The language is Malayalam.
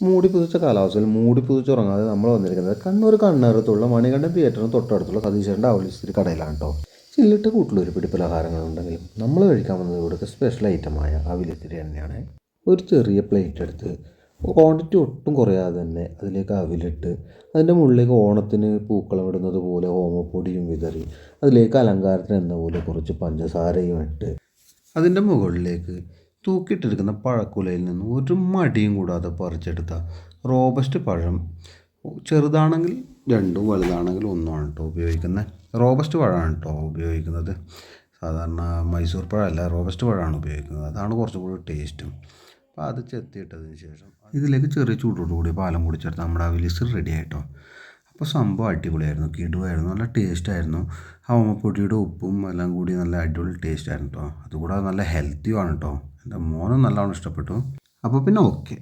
മൂടി പുതിച്ച കാലാവസ്ഥയിൽ മൂടി പുതിച്ചുറങ്ങാതെ നമ്മൾ വന്നിരിക്കുന്നത് കണ്ണൂർ കണ്ണേറത്തുള്ള മണികണ്ഠൻ തിയേറ്ററിന് തൊട്ടടുത്തുള്ള സതീശന്റെ അവലിസ്തിരി കടയിലാണ് കേട്ടോ ചില്ലിട്ട് കൂട്ടിലൊരു പിടി പലഹാരങ്ങളുണ്ടെങ്കിലും നമ്മൾ കഴിക്കാൻ വന്നത് ഇവിടുത്തെ സ്പെഷ്യൽ ഐറ്റമായ അവിലിത്തിരി തന്നെയാണ് ഒരു ചെറിയ പ്ലേറ്റ് എടുത്ത് ക്വാണ്ടിറ്റി ഒട്ടും കുറയാതെ തന്നെ അതിലേക്ക് അവിലിട്ട് അതിന്റെ മുകളിലേക്ക് ഓണത്തിന് പൂക്കളം ഇടുന്നത് പോലെ ഓമപ്പൊടിയും വിതറി അതിലേക്ക് അലങ്കാരത്തിന് എന്ന പോലെ കുറച്ച് പഞ്ചസാരയും ഇട്ട് അതിന്റെ മുകളിലേക്ക് തൂക്കിയിട്ടെടുക്കുന്ന പഴക്കുലയിൽ നിന്ന് ഒരു മടിയും കൂടാതെ പറിച്ചെടുത്ത റോബസ്റ്റ് പഴം. ചെറുതാണെങ്കിൽ രണ്ടും വലുതാണെങ്കിൽ ഒന്നുമാണ് കേട്ടോ ഉപയോഗിക്കുന്നത്. റോബസ്റ്റ് പഴമാണ് കേട്ടോ ഉപയോഗിക്കുന്നത്. സാധാരണ മൈസൂർ പഴമല്ല റോബസ്റ്റ് പഴമാണ് ഉപയോഗിക്കുന്നത്. അതാണ് കുറച്ചും കൂടി ടേസ്റ്റും. അപ്പോൾ അത് ചെത്തിയിട്ടതിന് ശേഷം ഇതിലേക്ക് ചെറിയ ചൂടോടുകൂടി പാലം കുടിച്ചെടുത്ത് നമ്മുടെ അവിലിസ് റെഡി ആയിട്ടോ അപ്പോൾ സംഭവം അടിപൊളിയായിരുന്നു. കിടുവായിരുന്നു. നല്ല ടേസ്റ്റായിരുന്നു ഹോമപ്പൊടിയുടെ ഉപ്പും എല്ലാം കൂടി നല്ല അടിപൊളി ടേസ്റ്റായിരുന്നു കേട്ടോ അതുകൂടാതെ നല്ല ഹെൽത്തിയുമാണ് കേട്ടോ എന്റെ മോനും നല്ലോണം ഇഷ്ടപ്പെട്ടു. അപ്പോൾ പിന്നെ ഓക്കെ